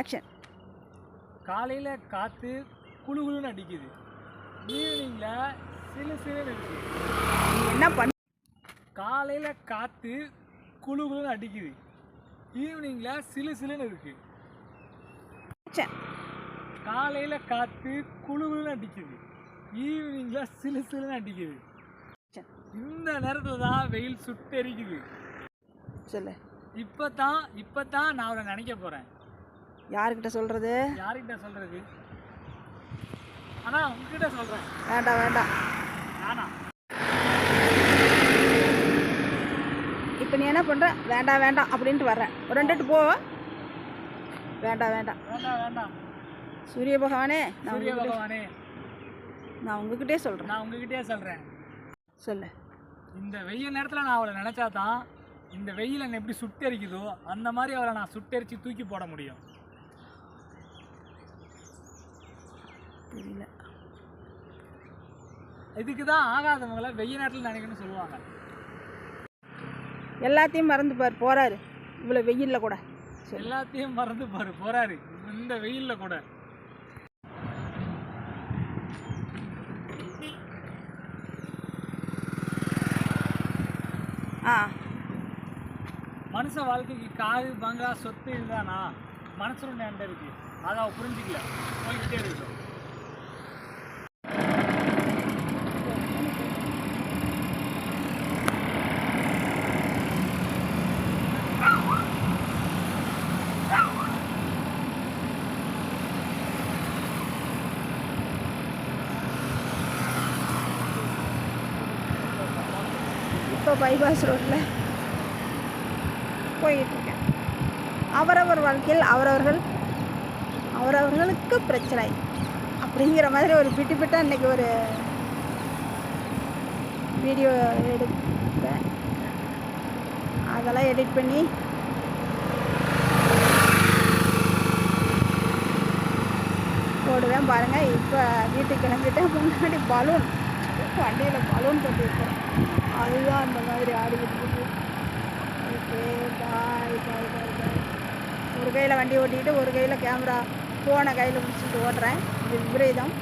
Action காலையில் காற்று குளுகுளுன்னு அடிக்குது. ஈவினிங்கில் சிலு சிலுன்னு இருக்குது என்ன பண்ண காலையில் காற்று குளுகுளுன்னு அடிக்குது. ஈவினிங்கில் சிலு சிலுன்னு இருக்குது ஆக்ஷன் காலையில் காற்று குளுகுளுன்னு அடிக்குது. ஈவினிங்கில் சிலு சிலுன்னு அடிக்குது. இந்த நேரத்தில் தான் வெயில் சுட்டெரிக்குது. சொல்லு. இப்போ தான் இப்போ தான் நான் அவரை நினைக்க போகிறேன் யாருக்கிட்ட சொல்கிறது யார்கிட்ட சொல்கிறது ஆனால் உங்ககிட்ட சொல்கிறேன் வேண்டாம் வேண்டாம். வேணாம் இப்போ நீ என்ன பண்ணுற வேண்டாம் வேண்டாம் அப்படின்ட்டு வர்றேன் ஒரு ரெண்டுட்டு போ. வேண்டாம் வேண்டாம். வேண்டாம் வேண்டாம். சூரிய பகவானே நான் சூரிய உங்ககிட்ட பகவானே. நான் உங்ககிட்டே சொல்கிறேன் நான் உங்ககிட்டயே சொல்கிறேன் சொல்லு. இந்த வெயில் நேரத்தில் நான் அவளை நினச்சா தான் இந்த வெயில் என்னை எப்படி சுட்டெரிக்குதோ அந்த மாதிரி அவளை நான் சுட்டெரிச்சு தூக்கி போட முடியும். தெரியல. இதுக்கு தான் ஆகாதவங்கள வெயில் நேரத்தில் நினைக்கணும்னு சொல்லுவாங்க. எல்லாத்தையும் மறந்து பார் போகிறாரு இவ்வளோ வெயிலில் கூட. எல்லாத்தையும் மறந்து பாரு போறாரு. இந்த வெயிலில் கூட. ஆ. மனுஷ வாழ்க்கைக்கு காது பங்களா சொத்து இருந்தானா மனசுல என்கிட்ட இருக்கு. அதை அவ புரிஞ்சிக்கல. போய்கிட்டே இருக்கட்டும். இப்போ பைபாஸ் ரோட்டில் போயிட்டுருக்கேன். அவரவர் வாழ்க்கையில் அவரவர்கள் அவரவர்களுக்கு பிரச்சனை அப்படிங்கிற மாதிரி ஒரு பிட்டு பிட்டாக இன்றைக்கி ஒரு வீடியோ எடுப்பேன் அதெல்லாம் எடிட் பண்ணி போடுவேன் பாருங்கள் இப்போ வீட்டுக்கு கிளம்பிட்டேன். முன்னாடி பலூன் வண்டியில் பலூன் கட்டி அதுதான் அந்த மாதிரி ஆடிக்கிட்டு இருக்கு ஓகே பாய் பாய் பாய் பாய். ஒரு கையில் வண்டி ஓட்டிக்கிட்டு ஒரு கையில் கேமரா ஃபோனை கையில் பிடிச்சிட்டு ஓட்டுறேன். இது விபரீதம்.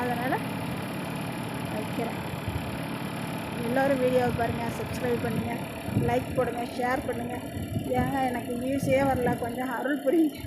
அதனால் வைக்கிறேன். எல்லோரும் வீடியோவை பாருங்கள் சப்ஸ்கிரைப் பண்ணுங்கள் லைக் போடுங்க ஷேர் பண்ணுங்கள் ஏங்க எனக்கு வியூஸே வரல. கொஞ்சம் அருள் புரியுங்க.